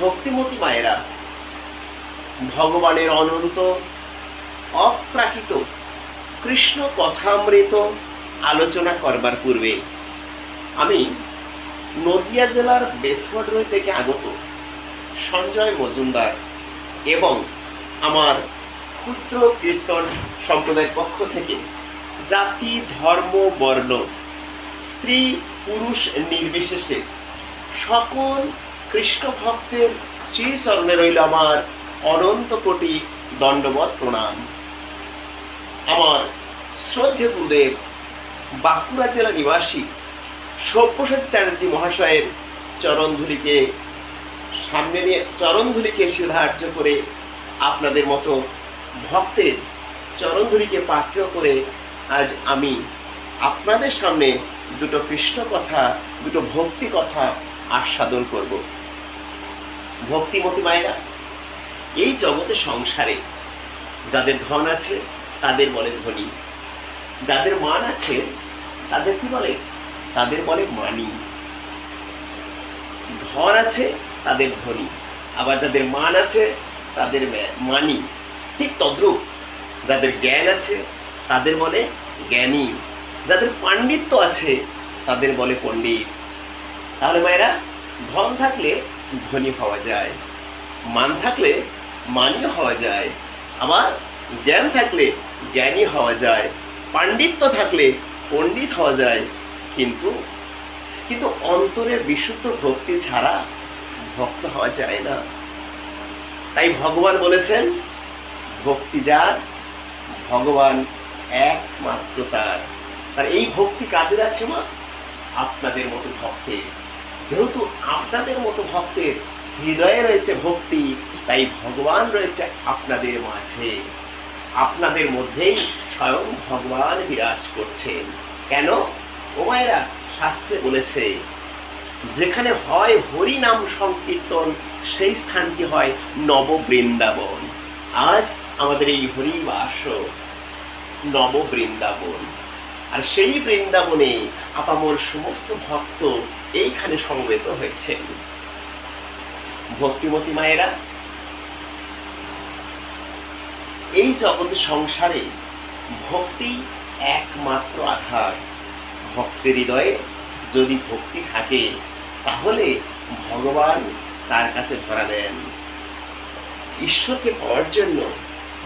ভক্তিমতী মায়েরা, ভগবানের অনন্ত, অপ্রাকৃত, কৃষ্ণ কথামৃত আলোচনা করবার পূর্বে আমি নদিয়া জেলার বেথুয়া থেকে আগত সঞ্জয় মজুমদার এবং আমার ক্ষুদ্র কীর্তন সম্প্রদায়ের পক্ষ থেকে জাতি, ধর্ম, বর্ণ, স্ত্রী, পুরুষ নির্বিশেষে সকল কৃষ্ণ ভক্তের শ্রীচরণে রইল আমার অনন্ত কোটি দণ্ডবত প্রণাম। আমার শ্রদ্ধে গুরুদেব বাঁকুড়া জেলা নিবাসী সব্যসাচী চ্যাটার্জি মহাশয়ের চরণধুলিকে সামনে নিয়ে চরণধুলিকে সিধার্য করে আপনাদের মতো ভক্তের চরণধুলিকে পাথেয় করে আজ আমি আপনাদের সামনে দুটো কৃষ্ণ কথা, দুটো ভক্তি কথা আস্বাদন করব। ভক্তিমতী মায়েরা, এই জগতে সংসারে যাদের ধন আছে, তাদের বলে ধনী। যাদের মান আছে, তাদের কি বলে? তাদের বলে মানি। ধন আছে, তাদের ধনী। আবার যাদের মান আছে, তাদের মানি। ঠিক তদ্রূপ যাদের জ্ঞান আছে, তাদের বলে জ্ঞানী। যাদের পাণ্ডিত্য আছে, তাদের বলে পণ্ডিত। তাহলে মায়েরা, ধন থাকলে ধনী হওয়া যায়, মান থাকলে মানীয় হওয়া যায়, আবার জ্ঞান থাকলে জ্ঞানী হওয়া যায়, পাণ্ডিত্য থাকলে পণ্ডিত হওয়া যায়, কিন্তু কিন্তু অন্তরের বিশুদ্ধ ভক্তি ছাড়া ভক্ত হওয়া যায় না। তাই ভগবান বলেছেন, ভক্তি যার, ভগবান একমাত্র তার। আর এই ভক্তি কাদের আছে মা? আপনাদের মতো ভক্তের। যেহেতু আপনাদের মতো ভক্তের হৃদয়ে রয়েছে ভক্তি, তাই ভগবান রয়েছে আপনাদের মাঝে। আপনাদের মধ্যেই স্বয়ং ভগবান বিরাজ করছেন। কেন? ও মায়েরা, শাস্ত্রে বলেছে, যেখানে হয় হরি নাম সংকীর্তন, সেই স্থানটি হয় নব বৃন্দাবন আজ আমাদের এই হরিবাস নব বৃন্দাবন আর সেই বৃন্দাবনে আপামর সমস্ত ভক্ত এইখানে সমবেত হয়েছেন ভক্তিমতী মায়েরা, এই জগৎ সংসারে ভক্তি একমাত্র আধার। ভক্তের হৃদয়ে যদি ভক্তি থাকে, তাহলে ভগবান তার কাছে ধরা দেন। ঈশ্বরকে পাওয়ার জন্য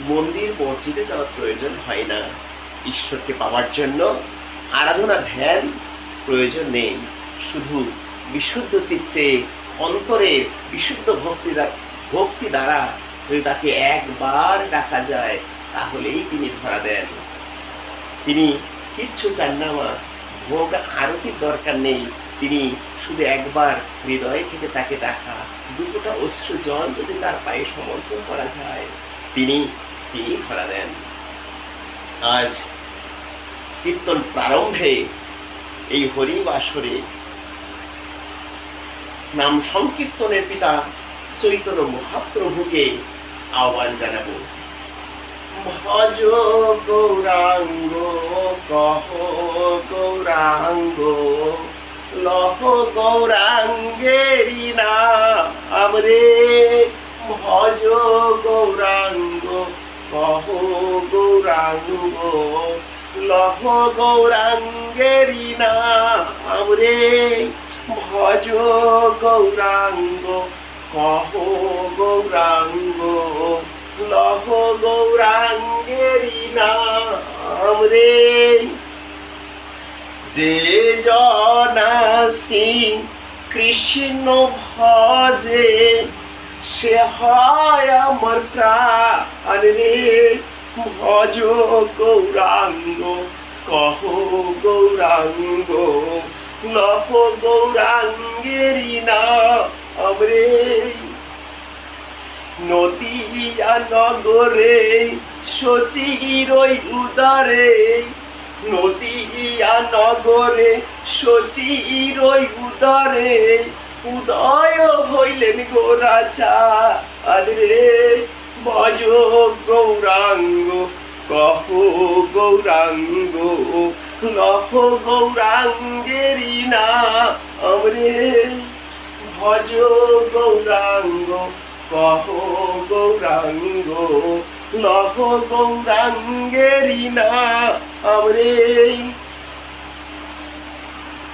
মন্দির মসজিদে যাওয়ার প্রয়োজন হয় না। ঈশ্বরকে পাওয়ার জন্য আরাধনা ধ্যান প্রয়োজন নেই। শুধু বিশুদ্ধ চিত্তে অন্তরে বিশুদ্ধ ভক্তি ভক্তি দ্বারা যদি তাকে একবার ডাকা যায়, তাহলেই তিনি ধরা দেন। তিনি কিচ্ছু চান না মা। ভোগ আরতির দরকার নেই। তিনি শুধু একবার হৃদয় থেকে তাকে ডাকা। দুটোটা অশ্রু জল যদি তার পায়ে সমর্পণ করা যায়, তিনি তিনি ধরা দেন। আজ কীর্তন প্রারম্ভে এই হরি বাসরে নাম সংকীর্তনের পিতা চৈতন্য মহাপ্রভুকে আহ্বান জানাব। ভজ গৌরাঙ্গ, কহ গৌরাঙ্গ, লহ গৌরাঙ্গেরি নাম রে। ভজ গৌরাঙ্গ, কহ গৌরাঙ্গ লহ গৌরাঙ্গেরি নাম রে। ভজ গৌরাঙ্গ, কহ গৌরাঙ্গ, লহ গৌরাঙ্গেরি নাম রে। যে জনাসি কৃষ্ণ ভজে, সে হয় আমার প্রাণ রে। ভজ গৌরাঙ্গ কহ গৌরাঙ্গ লহ গৌরাঙ্গেরি নাম রে নদিয়া নগরে সচির ওই উদারে। নদিয়া নগরে সচির ওই উদারে। উদয় হইলেন গোরাচা আরে ভজ গৌরাঙ্গ। কহ গৌরাঙ্গ লহ গৌরাঙ্গেরি না আমরে ভজ গৌরাঙ্গ কহ গৌরাঙ্গ লহ গৌরাঙ্গেরি না আমরে